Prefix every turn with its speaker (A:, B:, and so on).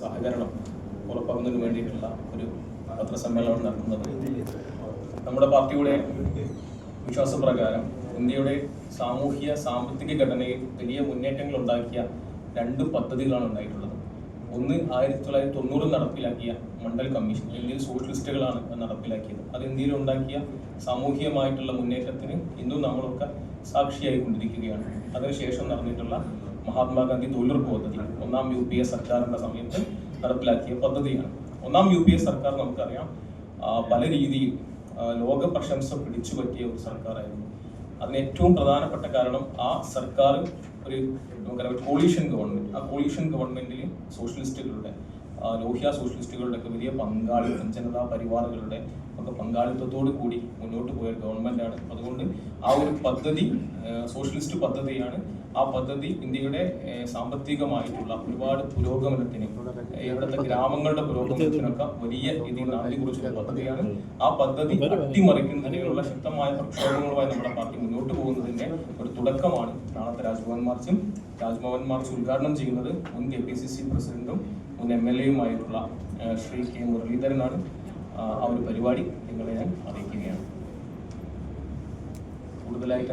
A: സഹകരണം ഉറപ്പാക്കുന്നതിന് വേണ്ടിയിട്ടുള്ള ഒരു പത്രസമ്മേളനം നടത്തുന്നത് നമ്മുടെ പാർട്ടിയുടെ വിശ്വാസപ്രകാരം ഇന്ത്യയുടെ സാമൂഹിക സാമ്പത്തിക ഘടനയിൽ വലിയ മുന്നേറ്റങ്ങൾ ഉണ്ടാക്കിയ രണ്ട് പദ്ധതികളാണ് ഉണ്ടായിട്ടുള്ളത്. ഒന്ന് ആയിരത്തി തൊള്ളായിരത്തി തൊണ്ണൂറിൽ നടപ്പിലാക്കിയ മണ്ഡൽ കമ്മീഷൻ ഇന്ത്യയിൽ സോഷ്യലിസ്റ്റുകളാണ് നടപ്പിലാക്കിയത്. അത് ഇന്ത്യയിൽ ഉണ്ടാക്കിയ സാമൂഹികമായിട്ടുള്ള മുന്നേറ്റത്തിന് ഇന്നും നമ്മളൊക്കെ സാക്ഷിയായി കൊണ്ടിരിക്കുകയാണ് അതിനുശേഷം നടന്നിട്ടുള്ള മഹാത്മാഗാന്ധി തൊഴിലുറപ്പ് പദ്ധതി ഒന്നാം യു പി എ സർക്കാരിന്റെ സമയത്ത് നടപ്പിലാക്കിയ പദ്ധതിയാണ്. ഒന്നാം യു പി എ സർക്കാർ നമുക്കറിയാം പല രീതിയിൽ ലോക പ്രശംസ പിടിച്ചു പറ്റിയ ഒരു സർക്കാരായിരുന്നു. അതിന് ഏറ്റവും പ്രധാനപ്പെട്ട കാരണം ആ സർക്കാർ ഒരു നമുക്കറിയാം കോളീഷ്യൻ ഗവൺമെന്റ് ആ കോളീഷ്യൻ ഗവൺമെന്റിലെ സോഷ്യലിസ്റ്റുകളുടെ ലോഹ്യ സോഷ്യലിസ്റ്റുകളുടെ ഒക്കെ വലിയ പങ്കാളിത്തം ജനതാ പരിവാറുകളുടെ ഒക്കെ പങ്കാളിത്തത്തോടു കൂടി മുന്നോട്ട് പോയ ഗവൺമെന്റാണ് അതുകൊണ്ട് ആ ഒരു പദ്ധതി സോഷ്യലിസ്റ്റ് പദ്ധതിയാണ്. ആ പദ്ധതി ഇന്ത്യയുടെ സാമ്പത്തികമായിട്ടുള്ള ഒരുപാട് പുരോഗമനത്തിന് ഇവിടുത്തെ ഗ്രാമങ്ങളുടെ പുരോഗമനത്തിനൊക്കെ വലിയ രീതിയിൽ നാന്ദി കുറിച്ചുള്ള പദ്ധതിയാണ്. ആ പദ്ധതി അട്ടിമറിക്കുന്നതിനുള്ള ശക്തമായ പ്രക്ഷോഭങ്ങളുമായി നമ്മുടെ പാർട്ടി മുന്നോട്ട് പോകുന്നതിന്റെ ഒരു തുടക്കമാണ് നാളത്തെ രാജ്ഭവൻ മാർച്ചും രാജ്ഭവൻ മാർച്ച് ഉദ്ഘാടനം ചെയ്യുന്നത് മുൻ കെ പി സി സി പ്രസിഡന്റും മുൻ എം എൽ എയുമായിട്ടുള്ള ശ്രീ കെ മുരളീധരനാണ്. ആ ഒരു പരിപാടി നിങ്ങളെ ഞാൻ അറിയിക്കുകയാണ്. കൂടുതലായിട്ട്